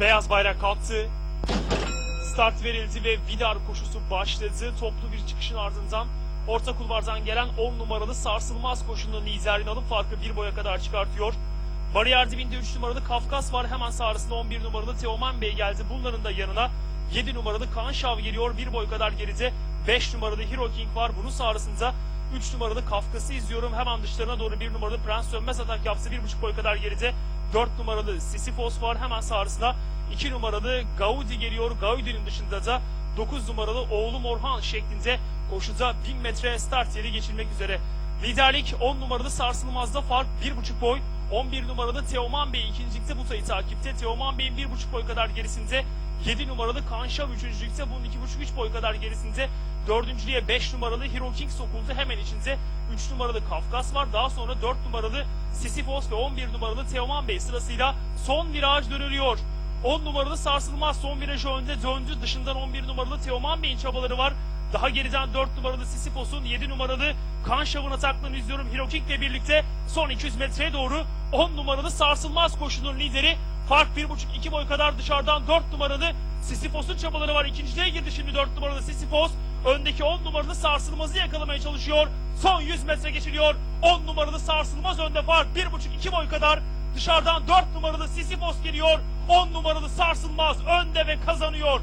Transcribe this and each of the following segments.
Beyaz bayrak kalktı. Start verildi ve Vidar koşusu başladı. Toplu bir çıkışın ardından orta kulvardan gelen 10 numaralı sarsılmaz koşunun liderliğini alıp farkı bir boya kadar çıkartıyor. Bariyer dibinde 3 numaralı Kafkas var. Hemen sağrısında 11 numaralı Teoman Bey geldi. Bunların da yanına 7 numaralı Kaan Şav geliyor. Bir boy kadar geride 5 numaralı Hero King var. Bunun sağrısında 3 numaralı Kafkas'ı izliyorum. Hemen dışlarına doğru 1 numaralı Prens Sönmez atak yaptı. 1,5 boy kadar geride 4 numaralı Sisyphos var. Hemen sağrısında 2 numaralı Gaudi geliyor. Gaudi'nin dışında da 9 numaralı oğlum Orhan şeklinde koşuda 1000 metre start yeri geçilmek üzere. Liderlik 10 numaralı sarsılmazda fark 1,5 boy. 11 numaralı Teoman Bey ikincilikte Buta'yı takipte. Teoman Bey'in 1,5 boy kadar gerisinde 7 numaralı Kanşav üçüncülükte bunun 2,5-3 boy kadar gerisinde. Dördüncülüğe 5 numaralı Hero King sokuldu. Hemen içinde 3 numaralı Kafkas var. Daha sonra 4 numaralı Sisyphos ve 11 numaralı Teoman Bey sırasıyla son viraj dönülüyor. 10 numaralı sarsılmaz son virajı önde döndü. Dışından 11 numaralı Teoman Bey'in çabaları var. Daha geriden 4 numaralı Sisyphos'un 7 numaralı Kanşav'ın ataklarını izliyorum. Hero King'le birlikte son 200 metreye doğru 10 numaralı sarsılmaz koşunun lideri. Fark 1,5-2 boy kadar dışarıdan 4 numaralı Sisyphos'un çabaları var. İkinciliğe girdi şimdi 4 numaralı Sisyphos. Öndeki 10 numaralı sarsılmazı yakalamaya çalışıyor. Son 100 metre geçiliyor. 10 numaralı sarsılmaz önde fark 1,5-2 boy kadar. Dışarıdan 4 numaralı Sisyphos geliyor. 10 numaralı sarsılmaz önde ve kazanıyor.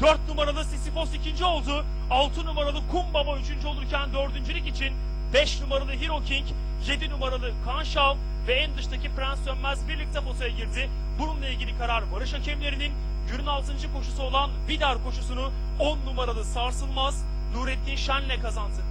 4 numaralı Sisyphos ikinci oldu. 6 numaralı Kum Baba üçüncü olurken dördüncülük için 5 numaralı Hero King, 7 numaralı Kaan Şav ve en dıştaki Prens Sönmez birlikte potaya girdi. Bununla ilgili karar varış hakemlerinin günün 6. koşusu olan Vidar koşusunu 10 numaralı Sarsılmaz Nurettin Şen'le kazandı.